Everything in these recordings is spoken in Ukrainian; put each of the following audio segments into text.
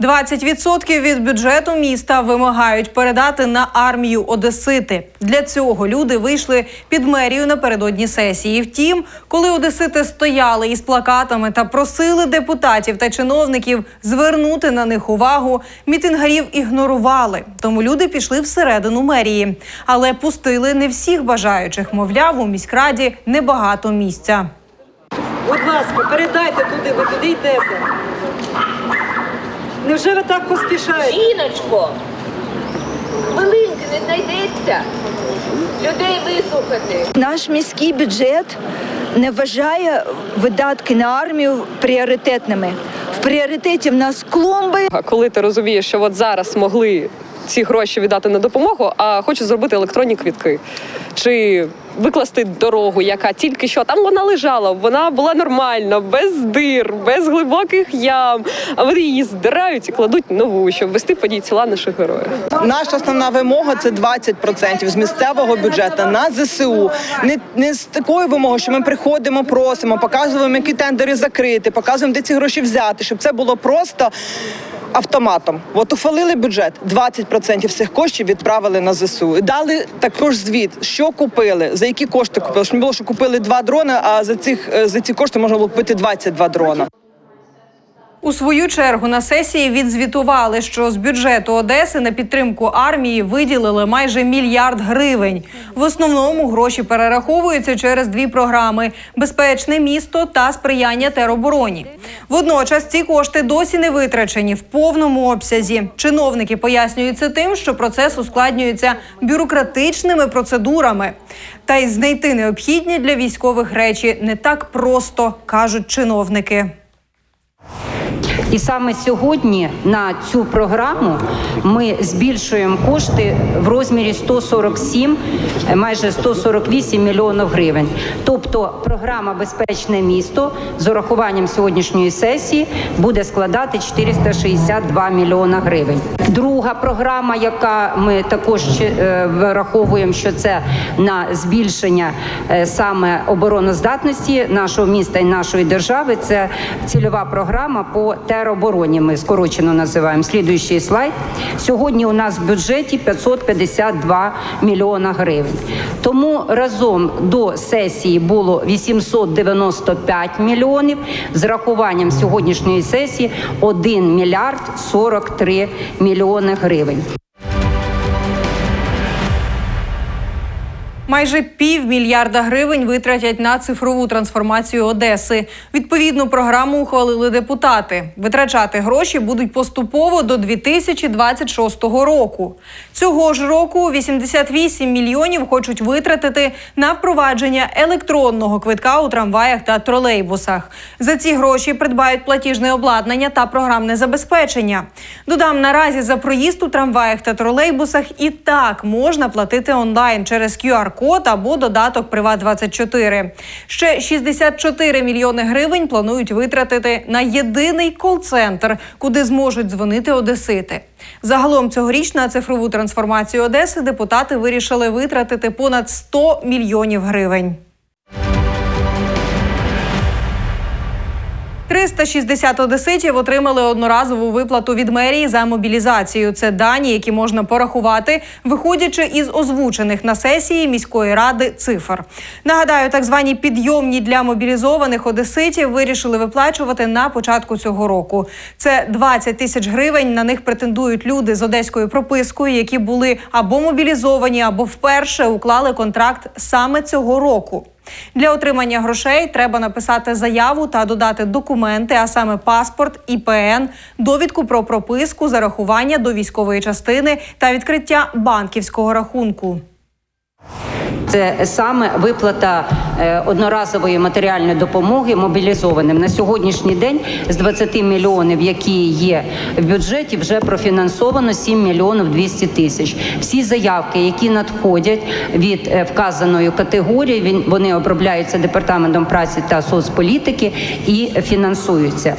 20% від бюджету міста вимагають передати на армію Одесити. Для цього люди вийшли під мерію напередодні сесії. Втім, коли Одесити стояли із плакатами та просили депутатів та чиновників звернути на них увагу, мітингарів ігнорували. Тому люди пішли всередину мерії, але пустили не всіх бажаючих. Мовляв, у міськраді небагато місця. Будь ласка, передайте туди, ви туди йдете. Невже ви так поспішаєте? Жіночко, хвилинки не знайдеться людей вислухати. Наш міський бюджет не вважає видатки на армію пріоритетними. В пріоритеті в нас клумби, А коли ти розумієш, що от зараз могли ці гроші віддати на допомогу, а хочуть зробити електронні квітки чи викласти дорогу, яка тільки що там вона лежала, вона була нормальна, без дир, без глибоких ям. А вони її здирають і кладуть нову, щоб вести по ній тіла наших героїв. Наша основна вимога це 20% з місцевого бюджету на ЗСУ. Не, не з такою вимогою, що ми приходимо, просимо, показуємо, які тендери закрити, показуємо, де ці гроші взяти, щоб це було просто. Автоматом, от ухвалили бюджет, 20% всіх коштів відправили на ЗСУ. І дали також звіт, що купили, за які кошти купили. Щоб не було, що купили два дрони, а за цих е, за ці кошти можна було купити 22 дрона. У свою чергу на сесії відзвітували, що з бюджету Одеси на підтримку армії виділили майже мільярд гривень. В основному гроші перераховуються через дві програми: безпечне місто та сприяння теробороні. Водночас ці кошти досі не витрачені в повному обсязі. Чиновники пояснюють це тим, що процес ускладнюється бюрократичними процедурами. Та й знайти необхідні для військових речі не так просто, кажуть чиновники. І саме сьогодні на цю програму ми збільшуємо кошти в розмірі 147, е, майже 148 мільйонів гривень. Тобто програма Безпечне місто з урахуванням сьогоднішньої сесії буде складати 462 мільйона гривень. Друга програма, яка ми також е, враховуємо, що це на збільшення е, саме обороноздатності нашого міста і нашої держави. Це цільова програма по теробороні. Ми скорочено називаємо. Слідуючий слайд. Сьогодні у нас в бюджеті 552 мільйона гривень. Тому разом до сесії було 895 мільйонів. З рахуванням сьогоднішньої сесії 1 мільярд 43 мільйони гривень. Майже півмільярда гривень витратять на цифрову трансформацію Одеси. Відповідну програму ухвалили депутати. Витрачати гроші будуть поступово до 2026 року. Цього ж року 88 мільйонів хочуть витратити на впровадження електронного квитка у трамваях та тролейбусах. За ці гроші придбають платіжне обладнання та програмне забезпечення. Додам наразі за проїзд у трамваях та тролейбусах і так можна платити онлайн через QR-код або додаток Приват 24 Ще 64 мільйони гривень планують витратити на єдиний кол-центр, куди зможуть дзвонити одесити. Загалом цьогоріч на цифрову трансформацію Одеси депутати вирішили витратити понад 100 мільйонів гривень. 360 одеситів отримали одноразову виплату від мерії за мобілізацію. Це дані, які можна порахувати, виходячи із озвучених на сесії міської ради цифр. Нагадаю, так звані підйомні для мобілізованих одеситів вирішили виплачувати на початку цього року. Це 20 тисяч гривень. На них претендують люди з одеською пропискою, які були або мобілізовані, або вперше уклали контракт саме цього року. Для отримання грошей треба написати заяву та додати документи, а саме паспорт, ІПН, довідку про прописку, зарахування до військової частини та відкриття банківського рахунку. Це саме виплата е, одноразової матеріальної допомоги мобілізованим на сьогоднішній день з 20 мільйонів, які є в бюджеті, вже профінансовано 7 мільйонів 200 тисяч. Всі заявки, які надходять від е, вказаної категорії, він вони обробляються департаментом праці та соцполітики і фінансуються.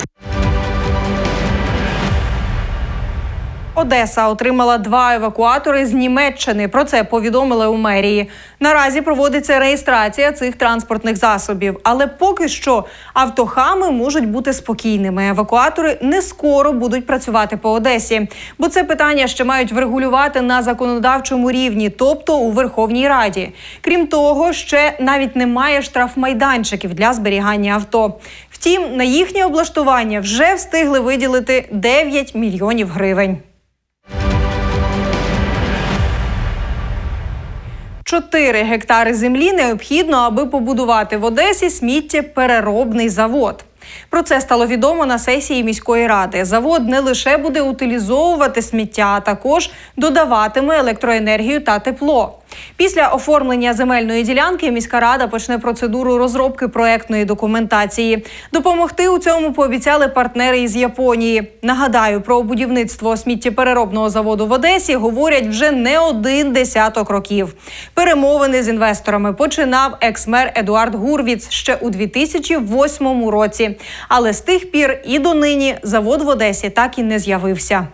Одеса отримала два евакуатори з Німеччини. Про це повідомили у мерії. Наразі проводиться реєстрація цих транспортних засобів, але поки що автохами можуть бути спокійними. Евакуатори не скоро будуть працювати по Одесі, бо це питання ще мають врегулювати на законодавчому рівні, тобто у Верховній Раді. Крім того, ще навіть немає штрафмайданчиків для зберігання авто. Втім, на їхнє облаштування вже встигли виділити 9 мільйонів гривень. Чотири гектари землі необхідно, аби побудувати в Одесі сміттєпереробний завод. Про це стало відомо на сесії міської ради. Завод не лише буде утилізовувати сміття, а також додаватиме електроенергію та тепло. Після оформлення земельної ділянки міська рада почне процедуру розробки проектної документації. Допомогти у цьому пообіцяли партнери із Японії. Нагадаю, про будівництво сміттєпереробного заводу в Одесі говорять вже не один десяток років. Перемовини з інвесторами починав екс-мер Едуард Гурвіц ще у 2008 році. Але з тих пір і донині завод в Одесі так і не з'явився.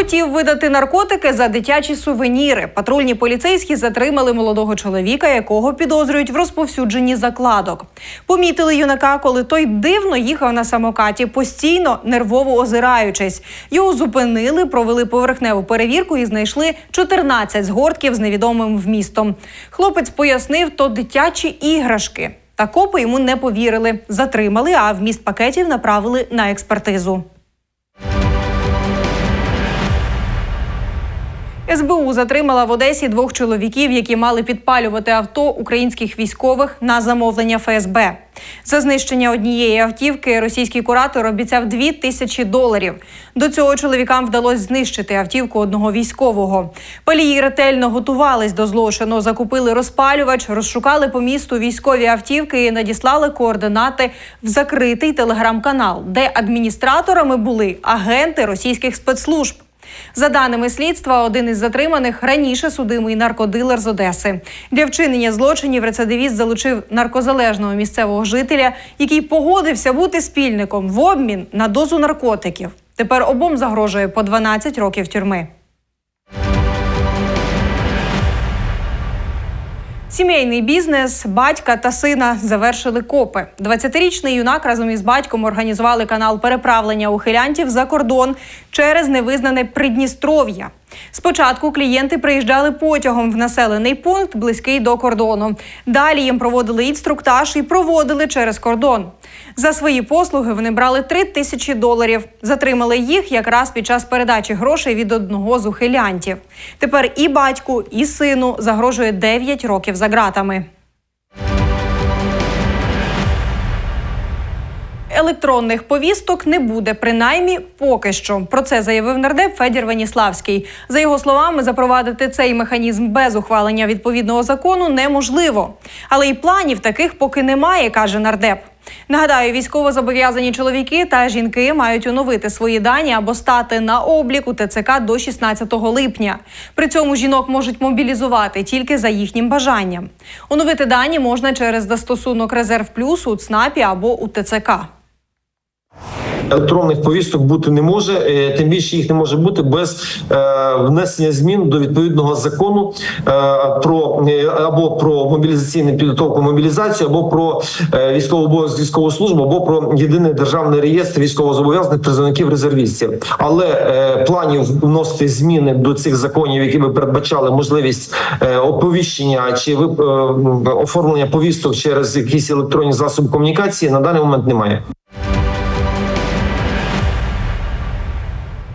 Хотів видати наркотики за дитячі сувеніри. Патрульні поліцейські затримали молодого чоловіка, якого підозрюють в розповсюдженні закладок. Помітили юнака, коли той дивно їхав на самокаті, постійно нервово озираючись. Його зупинили, провели поверхневу перевірку і знайшли 14 згортків з невідомим вмістом. Хлопець пояснив, то дитячі іграшки. Та копи йому не повірили. Затримали, а вміст пакетів направили на експертизу. СБУ затримала в Одесі двох чоловіків, які мали підпалювати авто українських військових на замовлення ФСБ. За знищення однієї автівки російський куратор обіцяв 2 тисячі доларів. До цього чоловікам вдалося знищити автівку одного військового. Палії ретельно готувались до злочину, закупили розпалювач, розшукали по місту військові автівки і надіслали координати в закритий телеграм-канал, де адміністраторами були агенти російських спецслужб. За даними слідства, один із затриманих раніше судимий наркодилер з Одеси. Для вчинення злочинів рецидивіст залучив наркозалежного місцевого жителя, який погодився бути спільником в обмін на дозу наркотиків. Тепер обом загрожує по 12 років тюрми. Сімейний бізнес батька та сина завершили копи. 20-річний юнак разом із батьком організували канал переправлення ухилянтів за кордон через невизнане Придністров'я. Спочатку клієнти приїжджали потягом в населений пункт, близький до кордону. Далі їм проводили інструктаж і проводили через кордон. За свої послуги вони брали 3 тисячі доларів. Затримали їх якраз під час передачі грошей від одного з ухилянтів. Тепер і батьку, і сину загрожує 9 років за ґратами. Електронних повісток не буде, принаймні поки що. Про це заявив нардеп Федір Веніславський. За його словами, запровадити цей механізм без ухвалення відповідного закону неможливо. Але й планів таких поки немає, каже нардеп. Нагадаю, військовозобов'язані чоловіки та жінки мають оновити свої дані або стати на облік у ТЦК до 16 липня. При цьому жінок можуть мобілізувати тільки за їхнім бажанням. Оновити дані можна через застосунок Резерв Плюс у ЦНАПі або у ТЦК. Електронних повісток бути не може, е, тим більше їх не може бути без е, внесення змін до відповідного закону е, про або про мобілізаційну підготовку мобілізацію, або про військову обов'язок військову службу, або про єдиний державний реєстр військовозобов'язаних призовників резервістів. Але планів вносити зміни до цих законів, які би передбачали можливість оповіщення чи оформлення повісток через якісь електронні засоби комунікації, на даний момент немає.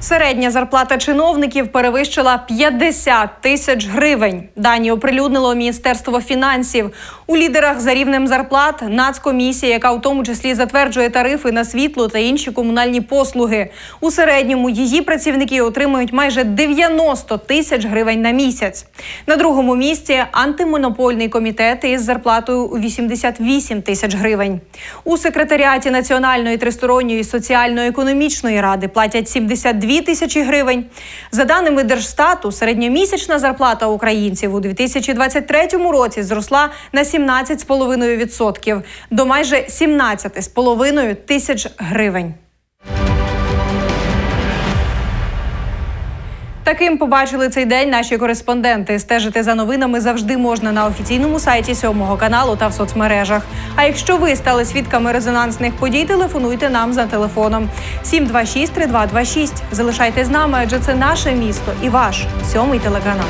Середня зарплата чиновників перевищила 50 тисяч гривень. Дані оприлюднило Міністерство фінансів. У лідерах за рівнем зарплат Нацкомісія, яка в тому числі затверджує тарифи на світло та інші комунальні послуги. У середньому її працівники отримують майже 90 тисяч гривень на місяць. На другому місці антимонопольний комітет із зарплатою у 88 тисяч гривень. У секретаріаті Національної тристоронньої соціально-економічної ради платять 72 тисячі гривень. За даними Держстату, середньомісячна зарплата українців у 2023 році зросла на 17,5% до майже 17,5 тисяч гривень. Таким побачили цей день наші кореспонденти. Стежити за новинами завжди можна на офіційному сайті сьомого каналу та в соцмережах. А якщо ви стали свідками резонансних подій, телефонуйте нам за телефоном 726 3226. Залишайте з нами, адже це наше місто і ваш сьомий телеканал.